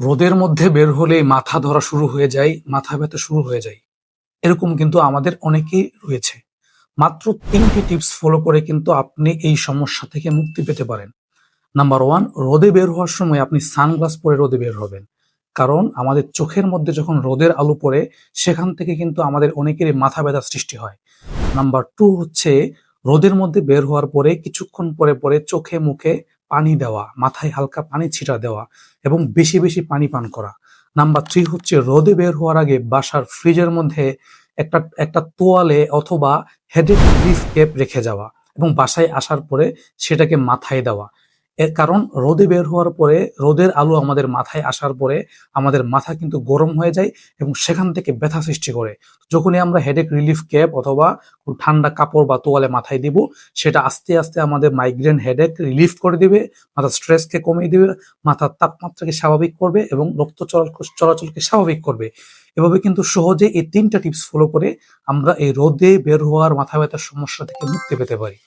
রোদের মধ্যে বের হলেই মাথা ধরা শুরু হয়ে যায়, মাথা ব্যথা শুরু হয়ে যায়। এরকম কিন্তু আমাদের অনেকেই রয়েছে। মাত্র তিনটি টিপস ফলো করে কিন্তু আপনি এই সমস্যা থেকে মুক্তি পেতে পারেন। নাম্বার ওয়ান, রোদে বের হওয়ার সময় আপনি সানগ্লাস পরে রোদে বের হবেন। কারণ আমাদের চোখের মধ্যে যখন রোদের আলো পড়ে, সেখান থেকে কিন্তু আমাদের অনেকেরই মাথা ব্যথা সৃষ্টি হয়। নাম্বার টু হচ্ছে, রোদের মধ্যে বের হওয়ার পরে, কিছুক্ষণ পরে পরে চোখে, মুখে পানি দেওয়া, মাথায় হালকা পানি ছিটা দেওয়া এবং বেশি বেশি পানি পান করা। নাম্বার থ্রি হচ্ছে রোদে বের হওয়ার আগে বাসার ফ্রিজের মধ্যে একটা একটা তোয়ালে অথবা রিলিফ কেপ রেখে যাওয়া এবং বাসায় আসার পরে সেটাকে মাথায় দেওয়া। এর কারণ রোদে বের হওয়ার পরে রোদের আলো আমাদের মাথায় আসার পরে আমাদের মাথা কিন্তু গরম হয়ে যায় এবং সেখান থেকে ব্যথা সৃষ্টি করে। যখনই আমরা হেডেক রিলিফ ক্যাপ অথবা ঠান্ডা কাপড় বা তোয়ালে মাথায় দিব, সেটা আস্তে আস্তে আমাদের মাইগ্রেন হেডেক রিলিফ করে দিবে, মাথার স্ট্রেসকে কমিয়ে দিবে, মাথার তাপমাত্রাকে স্বাভাবিক করবে এবং রক্ত চলাচল চলাচলকে স্বাভাবিক করবে। এভাবে কিন্তু সহজে এই তিনটা টিপস ফলো করে আমরা এই রোদে বের হওয়ার মাথা ব্যথার সমস্যা থেকে মুক্তি পেতে পারি।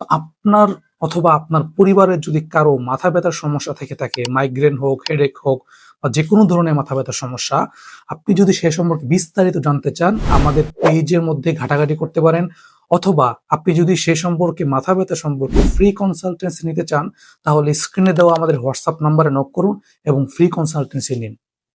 আপনার অথবা আপনার পরিবারের যদি কারও মাথা ব্যথার সমস্যা থেকে থাকে মাইগ্রেন হোক হেডেক হোক বা যে কোনো ধরনের মাথা ব্যথার সমস্যা, আপনি যদি সে সম্পর্কে বিস্তারিত জানতে চান, আমাদের পেজের মধ্যে ঘাটাঘাটি করতে পারেন। অথবা আপনি যদি সে সম্পর্কে মাথা ব্যথা সম্পর্কে ফ্রি কনসালটেন্সি নিতে চান, তাহলে স্ক্রিনে দেওয়া আমাদের হোয়াটসঅ্যাপ নাম্বারে নক করুন এবং ফ্রি কনসালটেন্সি নিন।